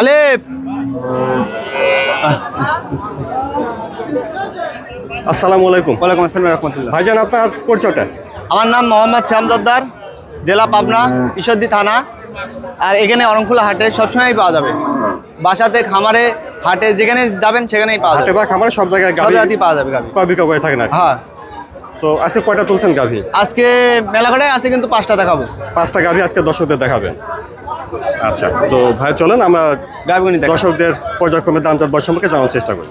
আলেপ। আসসালামু আলাইকুম। ওয়ালাইকুম আসসালাম রহমতুল্লাহ। ভাইজান আপনার পরিচয়টা? আমার নাম মোহাম্মদ শ্যাম জদ্দার জেলা পাবনা ঈশ্বরদী থানা। আর এখানে অরংখোলা হাটে সবসময়ই পাওয়া যাবে। বাসাতে খামারে হাটে যেখানে যাবেন সেখানেই পাওয়া যাবে। বা খামারে সব জায়গায় গাভি পাওয়া যাবে গাভি। কয় থাকে না হ্যাঁ। তো আজকে কয়টা তুলছেন গাভি? আজকে মেলাঘাটায় আছে কিন্তু পাঁচটা দেখাবো। পাঁচটা গাভি আজকে দর্শকদের দেখাবেন। আচ্ছা তো ভাই চলেন আমরা দর্শকদের পর্যায়ক্রমে দাম চার সম্পর্কে জানার চেষ্টা করি।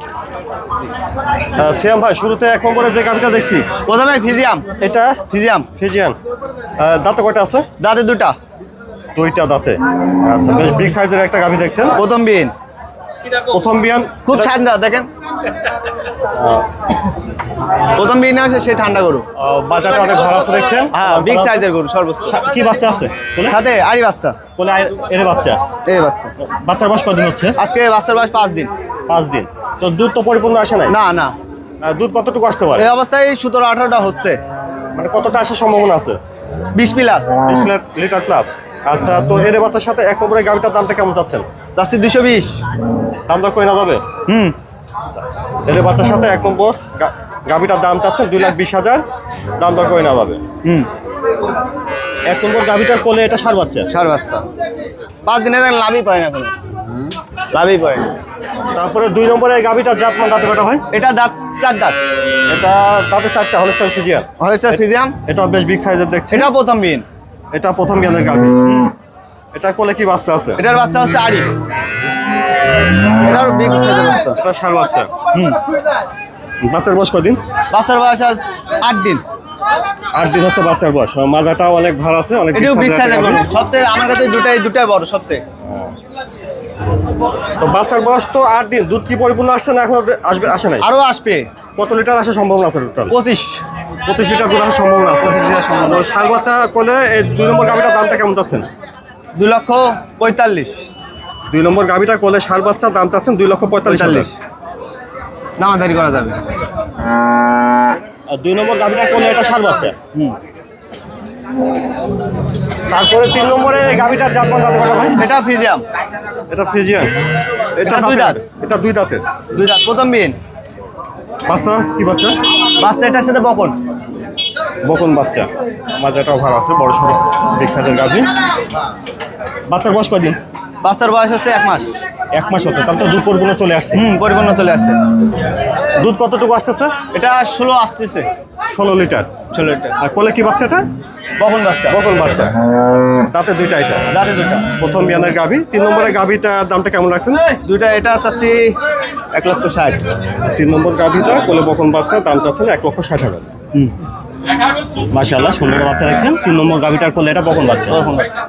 শ্যাম ভাই শুরুতে এক নম্বরে যে গাভিটা দেখছি প্রথমে ফিজিয়াম। এটা? ফিজিয়াম। ফিজিয়ান। দাঁতে কয়টা আছে? দাঁতে দুটা দুইটা দাঁতে। আচ্ছা বেশ বিগ সাইজের একটা গাভি দেখছেন। প্রথম বিন। প্রথম বিয়ান খুব ঠান্ডা দেখেন। প্রথম বিন আছে সে ঠান্ডা গরু। বাজারটা অনেক ভালো আছে দেখছেন? হ্যাঁ বিগ সাইজের গরু সর্বোচ্চ। কি বাচ্চা আছে? সাথে আড়ি বাচ্চা। কোলে এর বাচ্চা? এই বাচ্চা। বাচ্চার বয়স কদিন হচ্ছে? আজকে বাচ্চার বয়স পাঁচ দিন। পাঁচ দিন। তো দুধ তো পরিপূর্ণ আসে নাই? না না। আর দুধ কতটুকু আসতে পারে? এই অবস্থায় সতেরো আঠারোটা হচ্ছে। মানে কতটা আসার সম্ভাবনা আছে? বিশ প্লাস বিশ লিটার প্লাস আচ্ছা তো এর বাচ্চার সাথে এক নম্বরের গাড়িটার দামটা কেমন যাচ্ছেন চাচ্ছি দুশো বিশ। দাম দর করে না যাবে? হুম। এর বাচ্চার সাথে এক নম্বর। গা- গাভিটার দাম চাচ্ছেন দুই লাখ বিশ হাজার। দাম দর না যাবে। হুম। এক নম্বর গাভিটার কোলে এটা সার বাচ্চা? ষাট বাচ্চা। পাঁচ দিনে দেখেন লাভই পায় না কোনো। লাভই পায় না। তারপরে দুই নম্বরের গাভিটার জাত মান দাঁতে কটা হয়? এটা দাঁত চার দাঁত। এটা দাঁতে চারটা হলস্টাইন ফিজিয়ান হরেস্টার ফিজিয়াম। এটা বেশ বিগ সাইজের দেখছি। এটা প্রথম বিন। এটা প্রথম জ্ঞানের গাভি। এটা কোলে কি বাচ্চা আছে? এটার বাচ্চা হচ্ছে আড়ি। এটার বিগ সাইজের বাচ্চা এটা সার বাচ্চা হুম। বাচ্চার বয়স কদিন বাচ্চার বয়স আজ আট দিন। আট দিন হচ্ছে বাচ্চার বয়স। মাজাটাও অনেক ভার আছে অনেক এটাও বিগ সাইজের গরু। সবচেয়ে আমার কাছে দুটাই দুটাই বড় সবচেয়ে। তো বাচ্চার বয়স তো আট দিন। দুধ কি পরিপূর্ণ আসছে না এখন আসবে আসে নাই? আরও আসবে। কত লিটার আসার সম্ভাবনা আছে টোটাল পঁচিশ। পঁচিশ লিটার দুধ আসার সম্ভাবনা আছে। তো ষাট বাচ্চা করলে এই দুই নম্বর গাভিটার দামটা কেমন যাচ্ছেন দু লক্ষ পঁয়তাল্লিশ। দুই নম্বর গাভিটা করলে ষাট বাচ্চা দাম চাচ্ছেন দুই লক্ষ পঁয়তাল্লিশ দামাদারি করা যাবে। আর দুই নম্বর গাভিটা করলে এটা ষাট বাচ্চা। তারপরে তিন নম্বরে এই গাভিটার জাত মান দাঁতে কটা হয় এটা ফিজিয়াম। এটা ফিজিয়ান এটা দুই। দাঁত। এটা দুই দাঁতের। দুই দাঁত প্রথম বিন বাচ্চা? কি বাচ্চা? বাচ্চা এটার সাথে বকন। বকন বাচ্চা। মাজাটাও ভালো আছে বড় সড়ো সাইজের গাভি। বাচ্চার বয়স কদিন বাচ্চার বয়স হচ্ছে এক মাস। এক মাস হতো তাহলে তো দুধ পরিপূর্ণ চলে আসছে। হুম পরিপূর্ণ চলে আসছে। দুধ কতটুকু আসতেছে? এটা ষোলো আসতেছে। ষোলো লিটার। ষোলো লিটার। আর কোলে কি বাচ্চা এটা? বকন বাচ্চা। বকন বাচ্চা। তাতে দুইটা এটা? দাঁতে দুটা প্রথম বিয়ানের গাভি। তিন নম্বরের গাভিটার দামটা কেমন লাগছে? দুইটা এটা চাচ্ছি এক লক্ষ ষাট। তিন নম্বর গাভিটা কোলে বকন বাচ্চা দাম চাচ্ছেন এক লক্ষ ষাট হাজার। মাশাআল্লাহ সুন্দর বাচ্চা দেখছেন। তিন নম্বর গাভিটার কোলে এটা বকন বাচ্চা। বকন বাচ্চা।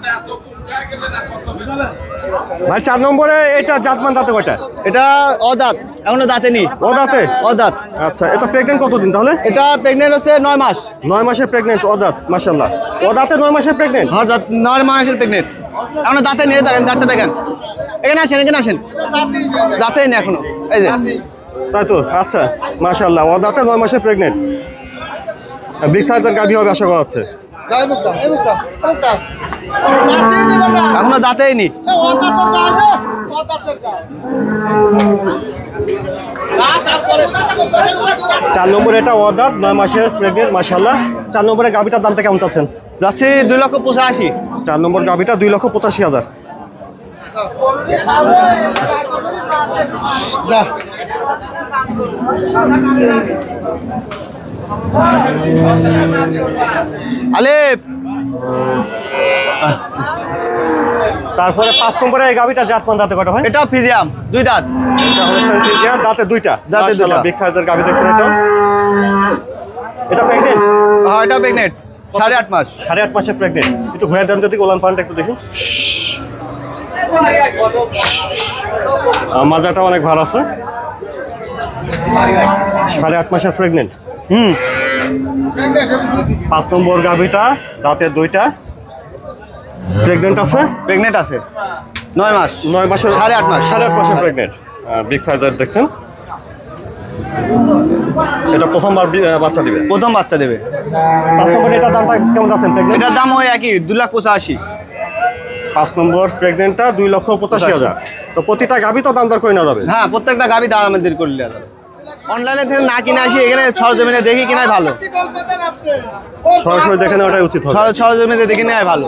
ভাই চার নম্বরে এটা জাতমান দাঁতে কয়টা? এটা অদাঁত এখনও দাঁতে নেই। ও দাঁতে অদাঁত। আচ্ছা এটা প্রেগনেন্ট কতদিন তাহলে? এটা প্রেগনেন্ট হচ্ছে নয় মাস। নয় মাসের প্রেগনেন্ট অদাঁত মাশাআল্লাহ। অদাঁতে নয় মাসের প্রেগনেন্ট দাঁত নয় মাসের প্রেগনেন্ট এখনও দাঁতে নিয়ে দেখেন দাঁতটা দেখেন। এখানে আসেন এখানে আসেন। দাঁতেই নেই এখনও এই যে। তাই তো? আচ্ছা মাশাআল্লাহ অদাঁতে নয় মাসের প্রেগনেন্ট বিগ সাইজের গাভি হবে আশা করা হচ্ছে। এখনও দাঁতেই নি। চার নম্বরে এটা অদাঁত নয় মাসের প্রেগনেন্ট মাশাআল্লাহ। চার নম্বরে গাভিটার দামটা কেমন চাচ্ছেন? যাচ্ছি দুই লক্ষ পঁচাশি। চার নম্বর গাভিটা দুই লক্ষ পঁচাশি হাজার। যা। আলেপ তারপরে পাঁচ নম্বরে এই গাভিটা জাতমান দাঁতে কটা হয়? এটা ফিজিয়াম দুই দাঁত। এটা হলস্টাইন ফ্রিজিয়ান, দাঁতে দুইটা। দাঁতে দুইটা। বিগ সাইজের গাভি দেখছেন এটা। এটা প্রেগনেন্ট হ্যাঁ এটা প্রেগনেন্ট সাড়ে আট মাস। সাড়ে আট মাসের প্রেগনেন্ট একটু ঘুরে দেন যদি গোলান পানটা একটু দেখি। মাজাটা অনেক ভালো আছে। সাড়ে আট মাসের প্রেগনেন্ট হুম। পাঁচ নম্বর গাভিটা দাঁতে দুইটা। প্রেগনেন্ট আছে? প্রেগনেন্ট আছে। নয় মাস। নয় মাসের সাড়ে আট মাস। সাড়ে আট মাসের প্রেগনেন্ট বিগ সাইজের দেখছেন? এটা প্রথমবার বাচ্চা দিবে? প্রথম বাচ্চা দেবে। পাঁচ নম্বর এটা দামটা কেমন যাচ্ছেন প্রেগনেন্ট এটার দাম হয় একই দু লাখ পঁচাশি। পাঁচ নম্বর প্রেগনেন্টটা দুই লক্ষ পঁচাশি হাজার। তো প্রতিটা গাভি তো দাম দর করে নেওয়া যাবে? হ্যাঁ প্রত্যেকটা গাবি দাম আমাদের করে দেওয়া যাবে। অনলাইনে থেকে না কিনে আসি এখানে সরজমিনে দেখি কিনাই ভালো। সরাসরি দেখে নেওয়াটাই উচিত হবে। সর- সরজমিনে দেখে নেওয়াই ভালো।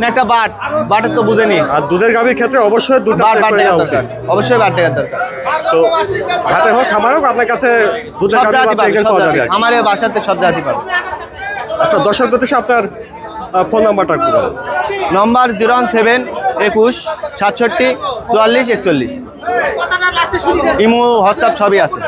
না একটা বাট। বাটের তো বুঝে নি। আর দুধের গাভির ক্ষেত্রে অবশ্যই দুধটা বাট বাট উচিত। অবশ্যই বাট টাকার দরকার। তো হাটে হোক খামার হোক আপনার কাছে দুধের গাভি পাওয়া যাবে আমার এই বাসাতে সব জাতি পাবে। আচ্ছা দর্শক উদ্দেশ্যে আপনার ফোন নাম্বারটা একটু বলুন। নম্বর জিরো ওয়ান সেভেন একুশ সাতষট্টি চুয়াল্লিশ একচল্লিশ। ইমো হোয়াটসঅ্যাপ সবই আছে।